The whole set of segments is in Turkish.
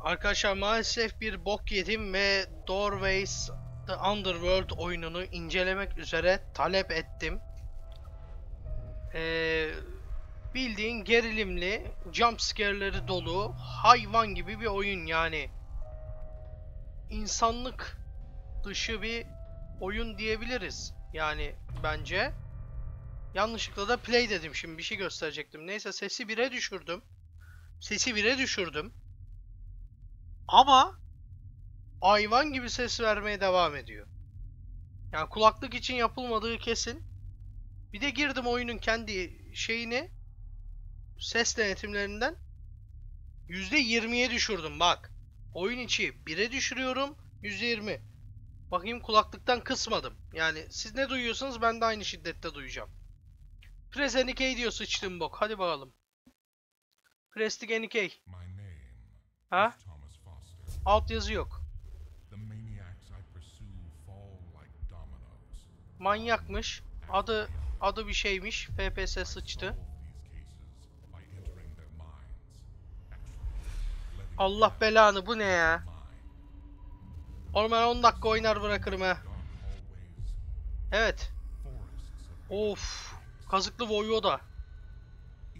Arkadaşlar maalesef bir bok yedim ve Doorways The Underworld oyununu incelemek üzere talep ettim. Ee, bildiğin gerilimli, jump scare'leri dolu, hayvan gibi bir oyun yani. İnsanlık dışı bir oyun diyebiliriz. Yani bence. Yanlışlıkla da play dedim şimdi bir şey gösterecektim. Neyse sesi 1'e düşürdüm. Sesi 1'e düşürdüm. Ama hayvan gibi ses vermeye devam ediyor. Yani kulaklık için yapılmadığı kesin. Bir de girdim oyunun kendi şeyini ses denetimlerinden %20'ye düşürdüm bak. Oyun içi 1'e düşürüyorum %20. Bakayım kulaklıktan kısmadım. Yani siz ne duyuyorsanız ben de aynı şiddette duyacağım. Press NK diyor sıçtım bok. Hadi bakalım. Prestig NK. Ha? Alt yazı yok. Manyakmış. Adı adı bir şeymiş. FPS sıçtı. Allah belanı bu ne ya? Oğlum ben 10 dakika oynar bırakırım ha. Evet. of. Kazıklı Voyvoda.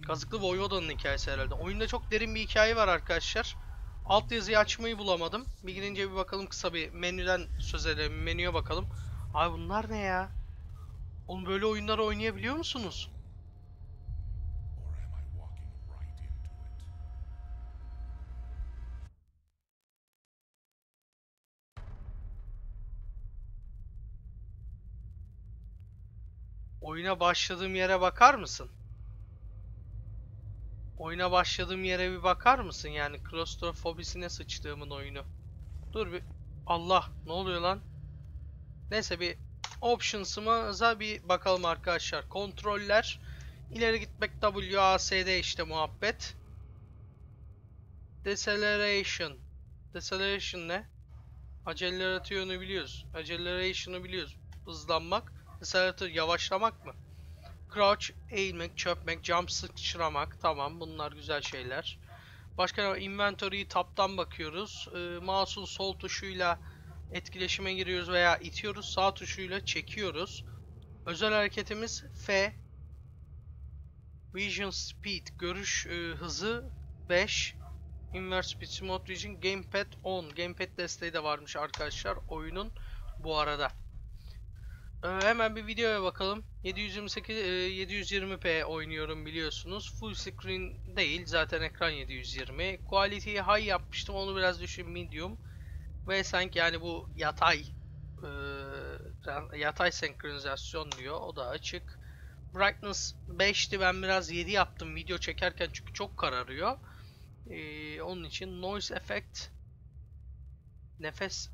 Kazıklı Voyvoda'nın hikayesi herhalde. Oyunda çok derin bir hikaye var arkadaşlar. Alt yazıyı açmayı bulamadım. Bir girince bir bakalım kısa bir menüden söz edelim. Menüye bakalım. Ay bunlar ne ya? Oğlum böyle oyunlar oynayabiliyor musunuz? Oyuna başladığım yere bakar mısın? Oyuna başladığım yere bir bakar mısın? Yani klostrofobisine sıçtığımın oyunu. Dur bir. Allah ne oluyor lan? Neyse bir options'ımıza bir bakalım arkadaşlar. Kontroller. İleri gitmek WASD işte muhabbet. Deceleration. Deceleration ne? Acceleration'u biliyoruz. Acceleration'ı biliyoruz. Hızlanmak. Accelerator yavaşlamak mı? Crouch, eğilmek, çökmek, jump sıçramak. Tamam bunlar güzel şeyler. Başka? Inventory'yi taptan bakıyoruz. Ee, mouse'un sol tuşuyla etkileşime giriyoruz veya itiyoruz. Sağ tuşuyla çekiyoruz. Özel hareketimiz F. Vision Speed, görüş e, hızı 5. Inverse Speed Smooth Vision, Gamepad 10. Gamepad desteği de varmış arkadaşlar oyunun bu arada. Ee, hemen bir videoya bakalım. 728 e, 720p oynuyorum biliyorsunuz. Full screen değil zaten ekran 720. Quality'yi high yapmıştım onu biraz düşün medium. Ve sanki yani bu yatay e, yatay senkronizasyon diyor. O da açık. Brightness 5'ti ben biraz 7 yaptım video çekerken çünkü çok kararıyor. Ee, onun için noise effect nefes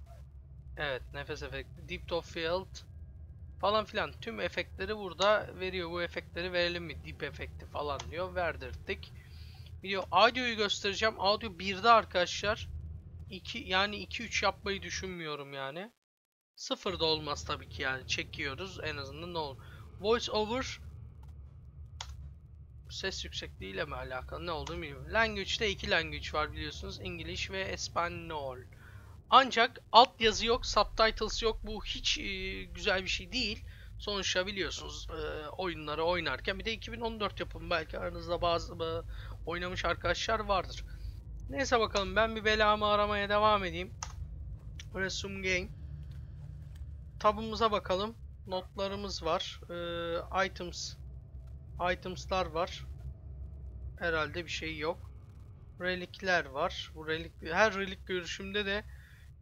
evet nefes efekti deep of field falan filan tüm efektleri burada veriyor. Bu efektleri verelim mi? Deep efekti falan diyor. Verdirttik. Video audio'yu göstereceğim. Audio 1'de arkadaşlar. 2 yani 2 3 yapmayı düşünmüyorum yani. Sıfırda olmaz tabii ki yani. Çekiyoruz en azından ne olur. Voice over ses yüksekliğiyle mi alakalı ne olduğunu bilmiyorum. Language'de iki language var biliyorsunuz. İngiliz ve Espanol. Ancak alt yazı yok, subtitles yok. Bu hiç e, güzel bir şey değil. Sonuçta biliyorsunuz e, oyunları oynarken bir de 2014 yapımı belki aranızda bazı e, oynamış arkadaşlar vardır. Neyse bakalım ben bir belamı aramaya devam edeyim. Resume game. Tabımıza bakalım. Notlarımız var. E, items. Items'lar var. Herhalde bir şey yok. Relikler var. Bu relik her relik görüşümde de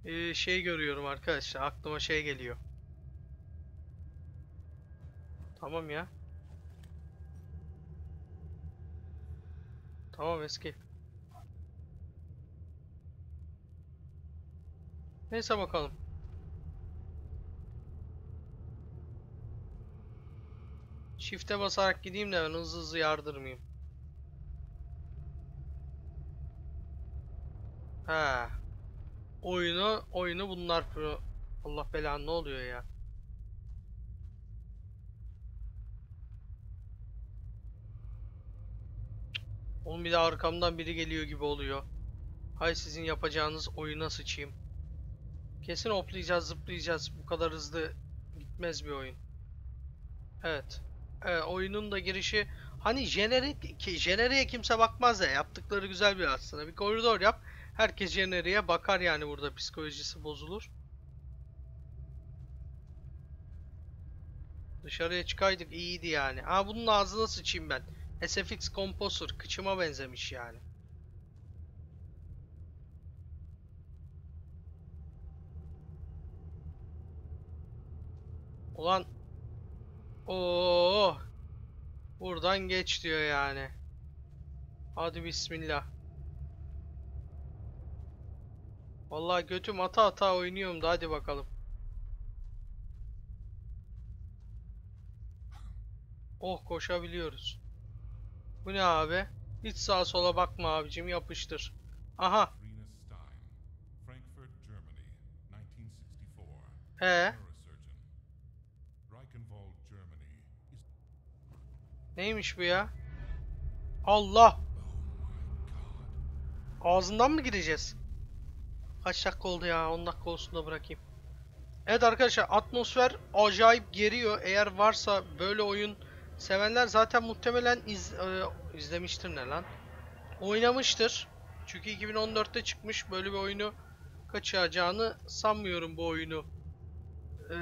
e, şey görüyorum arkadaşlar. Aklıma şey geliyor. Tamam ya. Tamam escape. Neyse bakalım. Shift'e basarak gideyim de ben hızlı hızlı yardırmayayım. Ha. Oyunu oyunu bunlar pro. Allah belanı ne oluyor ya? Oğlum bir de arkamdan biri geliyor gibi oluyor. Hay sizin yapacağınız oyuna sıçayım. Kesin hoplayacağız, zıplayacağız. Bu kadar hızlı gitmez bir oyun. Evet. Ee, oyunun da girişi hani jenerik ki jeneriğe kimse bakmaz ya. Yaptıkları güzel bir aslında. Bir koridor yap. Herkes jeneriğe bakar yani burada psikolojisi bozulur. Dışarıya çıkaydık iyiydi yani. Aa bunun ağzına sıçayım ben. SFX Composer kıçıma benzemiş yani. Ulan Oo Buradan geç diyor yani. Hadi bismillah. Vallahi götüm ata ata oynuyorum da hadi bakalım. Oh koşabiliyoruz. Bu ne abi? Hiç sağa sola bakma abicim yapıştır. Aha. Rena Stein, Frankfurt, Germany, 1964. He. Neymiş bu ya? Allah. Ağzından mı gideceğiz? Kaç dakika oldu ya? 10 dakika olsun da bırakayım. Evet arkadaşlar atmosfer acayip geriyor. Eğer varsa böyle oyun sevenler zaten muhtemelen iz, e, izlemiştir ne lan? Oynamıştır. Çünkü 2014'te çıkmış böyle bir oyunu kaçıracağını sanmıyorum bu oyunu. Ee,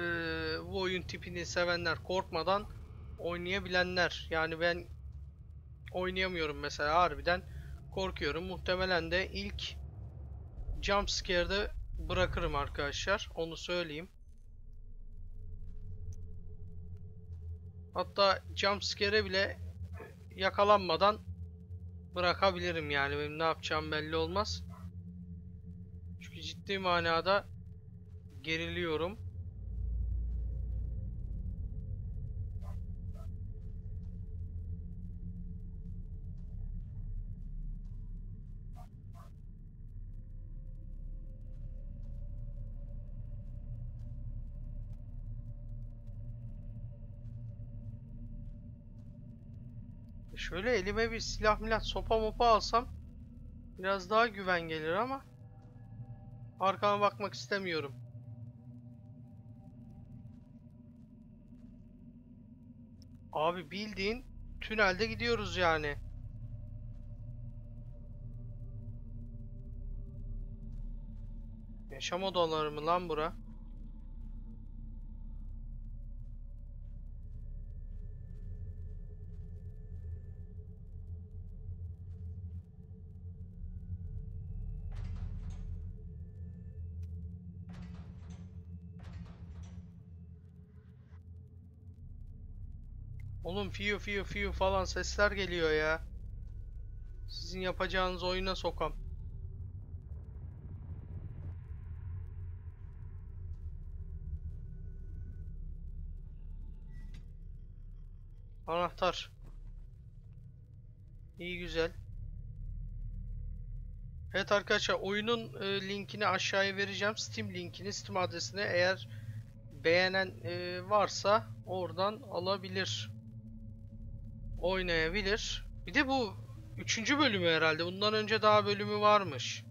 bu oyun tipini sevenler korkmadan oynayabilenler. Yani ben oynayamıyorum mesela harbiden korkuyorum. Muhtemelen de ilk jump scare'de bırakırım arkadaşlar. Onu söyleyeyim. Hatta jump scare'e bile yakalanmadan bırakabilirim yani. Benim ne yapacağım belli olmaz. Çünkü ciddi manada geriliyorum. Şöyle elime bir silah milah sopa mopa alsam biraz daha güven gelir ama arkama bakmak istemiyorum. Abi bildiğin tünelde gidiyoruz yani. Yaşam odaları mı lan bura? Oğlum fiyo fiyo fiyo falan sesler geliyor ya. Sizin yapacağınız oyuna sokam. Anahtar. İyi güzel. Evet arkadaşlar oyunun e, linkini aşağıya vereceğim. Steam linkini, Steam adresine eğer beğenen e, varsa oradan alabilir. Oynayabilir. Bir de bu üçüncü bölümü herhalde. Bundan önce daha bölümü varmış.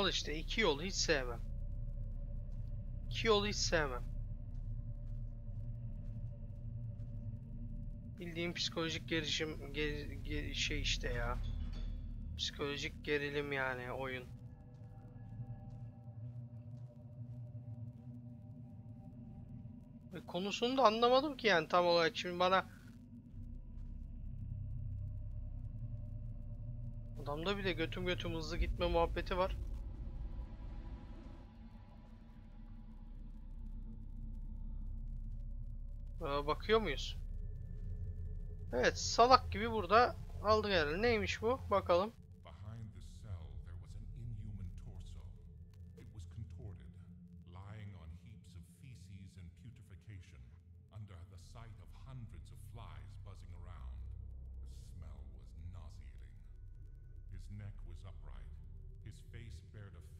Al işte iki yolu hiç sevmem. İki yolu hiç sevmem. Bildiğim psikolojik gelişim geri- geri- şey işte ya. Psikolojik gerilim yani oyun. Ve konusunu da anlamadım ki yani tam olarak. Şimdi bana Adamda bir de götüm götüm hızlı gitme muhabbeti var. bakıyor muyuz? Evet salak gibi burada aldık herhalde. Neymiş bu? Bakalım. His face bared a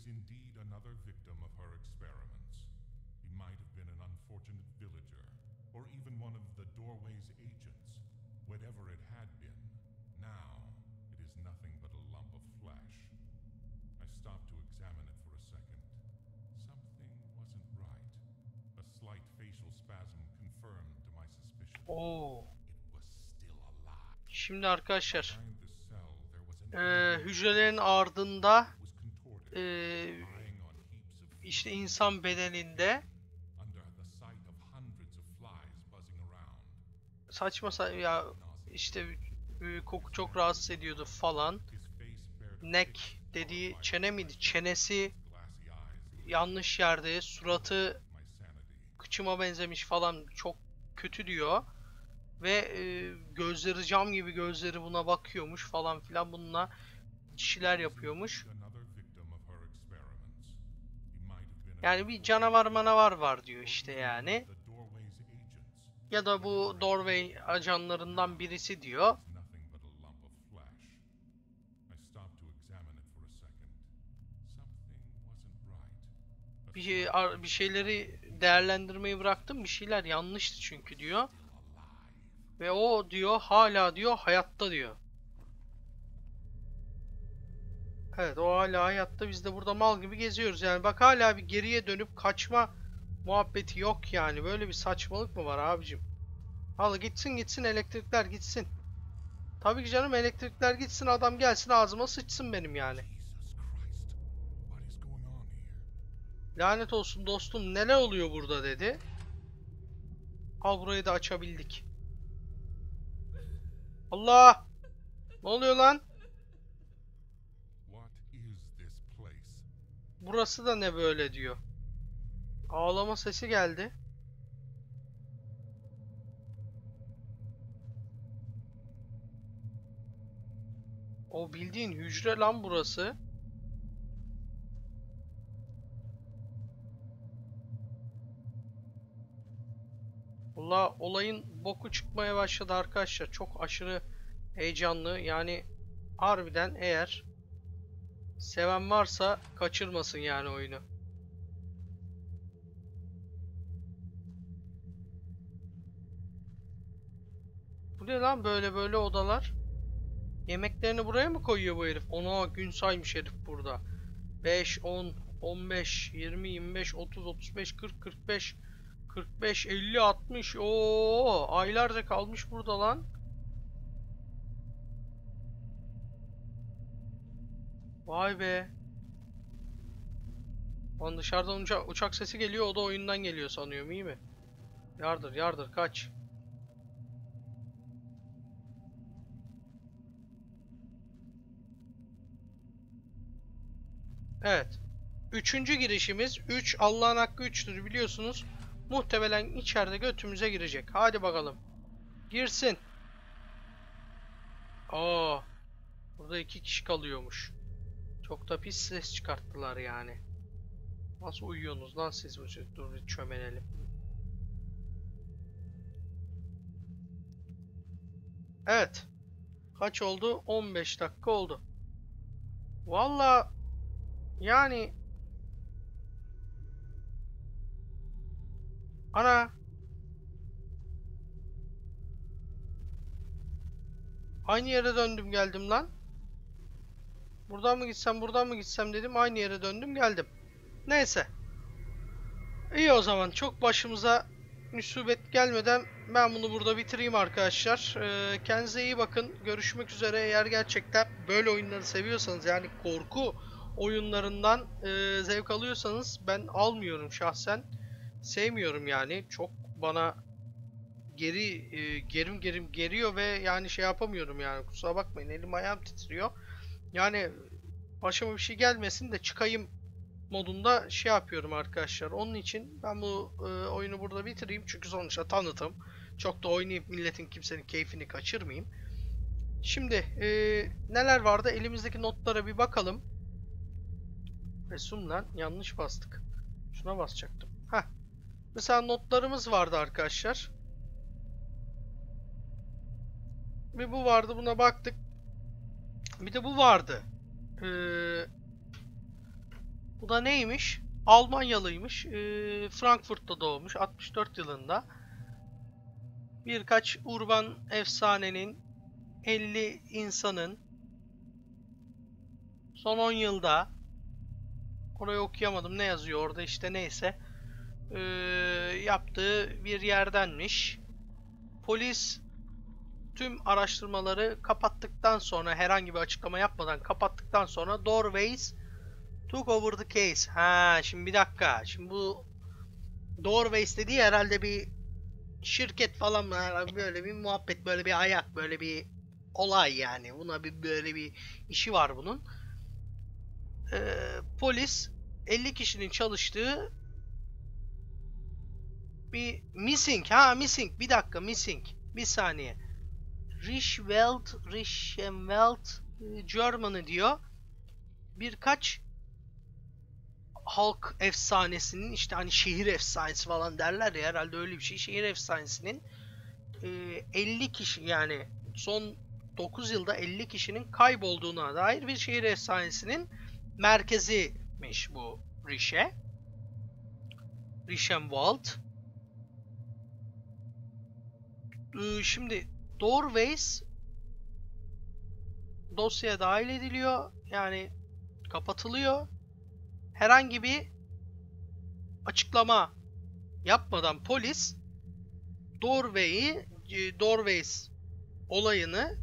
is indeed another victim of her experiments. He might have been an unfortunate villager, or even one of the doorway's agents. Whatever it had been, now it is nothing but a lump of flesh. I stopped to examine it for a second. Something wasn't right. A slight facial spasm confirmed my suspicion. Oo. It was still alive. Şimdi arkadaşlar Behind the cell, there was an eee, alien hücrelerin ardında of işte insan bedeninde saçma sa- ya işte e, koku çok rahatsız ediyordu falan. Neck dediği çene miydi? Çenesi yanlış yerde, suratı kıçıma benzemiş falan çok kötü diyor. Ve e, gözleri cam gibi gözleri buna bakıyormuş falan filan bununla kişiler yapıyormuş. Yani bir canavar manavar var diyor işte yani. Ya da bu Doorway ajanlarından birisi diyor. Bir, bir şeyleri değerlendirmeyi bıraktım. Bir şeyler yanlıştı çünkü diyor. Ve o diyor hala diyor hayatta diyor. Evet o hala hayatta biz de burada mal gibi geziyoruz. Yani bak hala bir geriye dönüp kaçma muhabbeti yok yani. Böyle bir saçmalık mı var abicim? Al gitsin gitsin elektrikler gitsin. Tabii ki canım elektrikler gitsin adam gelsin ağzıma sıçsın benim yani. Lanet olsun dostum neler oluyor burada dedi. Al burayı da açabildik. Allah! Ne oluyor lan? Burası da ne böyle diyor. Ağlama sesi geldi. O bildiğin hücre lan burası. Valla olayın boku çıkmaya başladı arkadaşlar. Çok aşırı heyecanlı. Yani harbiden eğer seven varsa kaçırmasın yani oyunu. Bu ne lan böyle böyle odalar? Yemeklerini buraya mı koyuyor bu herif? Ona gün saymış herif burada. 5, 10, 15, 20, 25, 30, 35, 40, 45, 45, 50, 60. Oo, aylarca kalmış burada lan. Vay be. Lan dışarıdan uçak, uçak sesi geliyor o da oyundan geliyor sanıyorum iyi mi? Yardır yardır kaç. Evet. Üçüncü girişimiz 3 Allah'ın hakkı 3'tür biliyorsunuz. Muhtemelen içeride götümüze girecek. Hadi bakalım. Girsin. Aa. Burada iki kişi kalıyormuş. Çok da pis ses çıkarttılar yani. Nasıl uyuyorsunuz lan siz bu Dur bir çömenelim. Evet. Kaç oldu? 15 dakika oldu. Valla yani Ana Aynı yere döndüm geldim lan. Buradan mı gitsem buradan mı gitsem dedim. Aynı yere döndüm geldim. Neyse. İyi o zaman. Çok başımıza müsibet gelmeden ben bunu burada bitireyim arkadaşlar. Ee, kendinize iyi bakın. Görüşmek üzere. Eğer gerçekten böyle oyunları seviyorsanız yani korku oyunlarından e, zevk alıyorsanız ben almıyorum şahsen. Sevmiyorum yani. Çok bana geri e, gerim gerim geriyor ve yani şey yapamıyorum yani. Kusura bakmayın elim ayağım titriyor. Yani başıma bir şey gelmesin de çıkayım modunda şey yapıyorum arkadaşlar. Onun için ben bu e, oyunu burada bitireyim. Çünkü sonuçta tanıtım. Çok da oynayıp milletin kimsenin keyfini kaçırmayayım. Şimdi e, neler vardı? Elimizdeki notlara bir bakalım. Resim lan yanlış bastık. Şuna basacaktım. Heh. Mesela notlarımız vardı arkadaşlar. Bir bu vardı buna baktık. Bir de bu vardı. Ee, Bu da neymiş? Almanyalıymış. Ee, Frankfurt'ta doğmuş 64 yılında. Birkaç urban efsanenin 50 insanın son 10 yılda orayı okuyamadım ne yazıyor orada işte neyse ee, yaptığı bir yerdenmiş. Polis tüm araştırmaları kapattıktan sonra herhangi bir açıklama yapmadan kapattıktan sonra Doorways took over the case. Ha şimdi bir dakika. Şimdi bu Doorways dediği herhalde bir şirket falan mı? Böyle bir muhabbet, böyle bir ayak, böyle bir olay yani. Buna bir böyle bir işi var bunun. Ee, polis 50 kişinin çalıştığı bir missing ha missing bir dakika missing bir saniye Richwelt Richenwelt e, Germany diyor birkaç halk efsanesinin işte hani şehir efsanesi falan derler ya herhalde öyle bir şey şehir efsanesinin e, 50 kişi yani son 9 yılda 50 kişinin kaybolduğuna dair bir şehir efsanesinin merkeziymiş bu Riche. Richenwald. Ee, Şimdi Doorways dosyaya dahil ediliyor. Yani kapatılıyor. Herhangi bir açıklama yapmadan polis Doorway'i e, Doorways olayını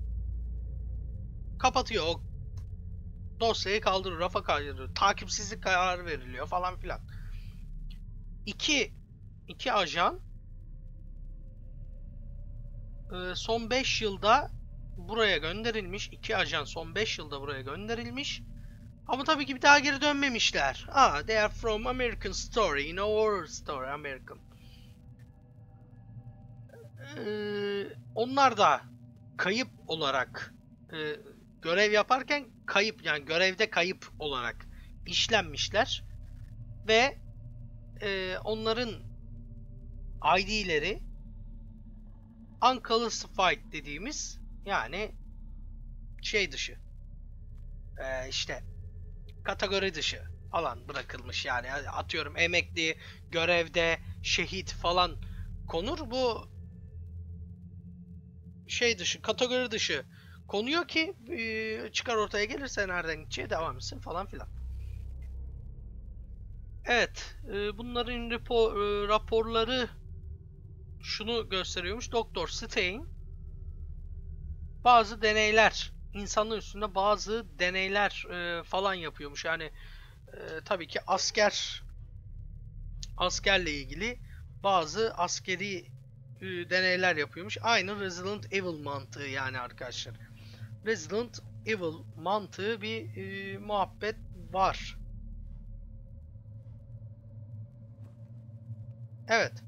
kapatıyor. O dosyayı kaldırıyor, rafa kaldırıyor. Takipsizlik kararı veriliyor falan filan. İki, iki ajan e, son 5 yılda buraya gönderilmiş. İki ajan son 5 yılda buraya gönderilmiş. Ama tabii ki bir daha geri dönmemişler. Ah, they are from American story, know, horror story, American. Ee, onlar da kayıp olarak e, görev yaparken kayıp yani görevde kayıp olarak işlenmişler ve e, onların ID'leri unclassified dediğimiz yani şey dışı. E, işte kategori dışı falan bırakılmış yani. Atıyorum emekli görevde şehit falan konur. Bu şey dışı kategori dışı konuyor ki e, çıkar ortaya gelirse nereden gideceği devam etsin falan filan. Evet, e, bunların rapor, e, raporları şunu gösteriyormuş. Doktor Stein bazı deneyler, insanlar üstünde bazı deneyler e, falan yapıyormuş. Yani e, tabii ki asker askerle ilgili bazı askeri e, deneyler yapıyormuş. Aynı Resident Evil mantığı yani arkadaşlar. Resident Evil mantığı bir e, muhabbet var. Evet.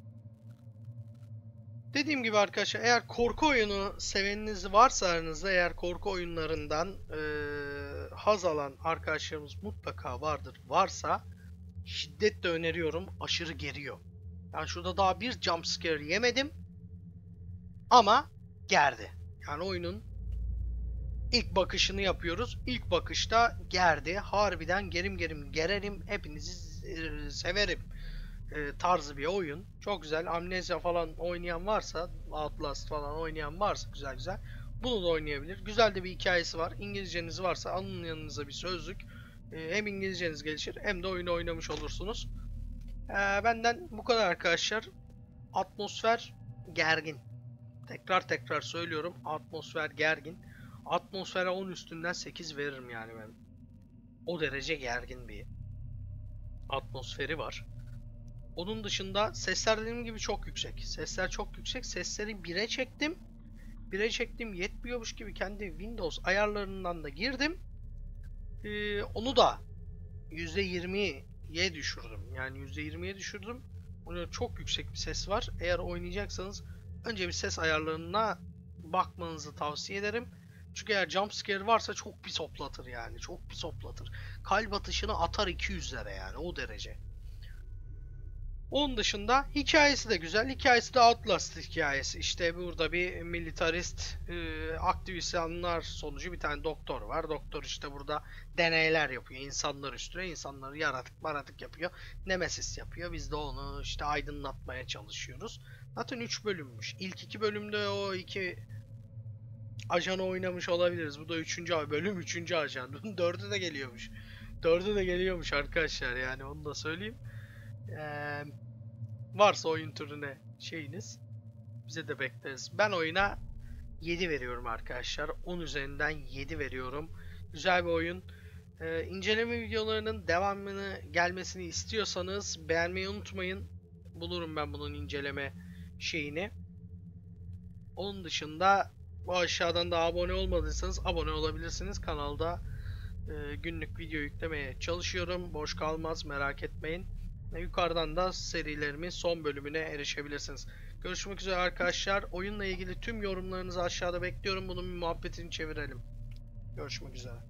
Dediğim gibi arkadaşlar eğer korku oyunu seveniniz varsa aranızda eğer korku oyunlarından e, haz alan arkadaşlarımız mutlaka vardır. Varsa şiddetle öneriyorum. Aşırı geriyor. Yani şurada daha bir jump scare yemedim. Ama gerdi. Yani oyunun ilk bakışını yapıyoruz. İlk bakışta gerdi. Harbiden gerim gerim gererim. Hepinizi severim e, tarzı bir oyun. Çok güzel. Amnesia falan oynayan varsa, Outlast falan oynayan varsa güzel güzel. Bunu da oynayabilir. Güzel de bir hikayesi var. İngilizceniz varsa alın yanınıza bir sözlük. E, hem İngilizceniz gelişir hem de oyunu oynamış olursunuz. E, benden bu kadar arkadaşlar. Atmosfer gergin. Tekrar tekrar söylüyorum. Atmosfer gergin. Atmosfere 10 üstünden 8 veririm yani ben. O derece gergin bir atmosferi var. Onun dışında sesler dediğim gibi çok yüksek. Sesler çok yüksek. Sesleri 1'e çektim. 1'e çektim yetmiyormuş gibi kendi Windows ayarlarından da girdim. Ee, onu da %20'ye düşürdüm. Yani %20'ye düşürdüm. Burada çok yüksek bir ses var. Eğer oynayacaksanız önce bir ses ayarlarına bakmanızı tavsiye ederim. Çünkü eğer jumpscare varsa çok pis hoplatır yani. Çok pis hoplatır. Kalp atışını atar 200'lere yani o derece. Onun dışında hikayesi de güzel. Hikayesi de Outlast hikayesi. İşte burada bir militarist e, aktivistanlar sonucu bir tane doktor var. Doktor işte burada deneyler yapıyor. insanlar üstüne. insanları yaratık maratık yapıyor. Nemesis yapıyor. Biz de onu işte aydınlatmaya çalışıyoruz. Zaten 3 bölümmüş. İlk iki bölümde o iki ajanı oynamış olabiliriz. Bu da 3. bölüm 3. ajan. 4'ü de geliyormuş. 4'ü de geliyormuş arkadaşlar yani onu da söyleyeyim. Eee, varsa oyun türüne şeyiniz bize de bekleriz. Ben oyuna 7 veriyorum arkadaşlar. 10 üzerinden 7 veriyorum. Güzel bir oyun. Ee, inceleme videolarının devamını gelmesini istiyorsanız beğenmeyi unutmayın. Bulurum ben bunun inceleme şeyini. Onun dışında bu aşağıdan da abone olmadıysanız abone olabilirsiniz. Kanalda e, günlük video yüklemeye çalışıyorum. Boş kalmaz merak etmeyin. Yukarıdan da serilerimin son bölümüne erişebilirsiniz. Görüşmek üzere arkadaşlar. Oyunla ilgili tüm yorumlarınızı aşağıda bekliyorum. Bunun bir muhabbetini çevirelim. Görüşmek üzere.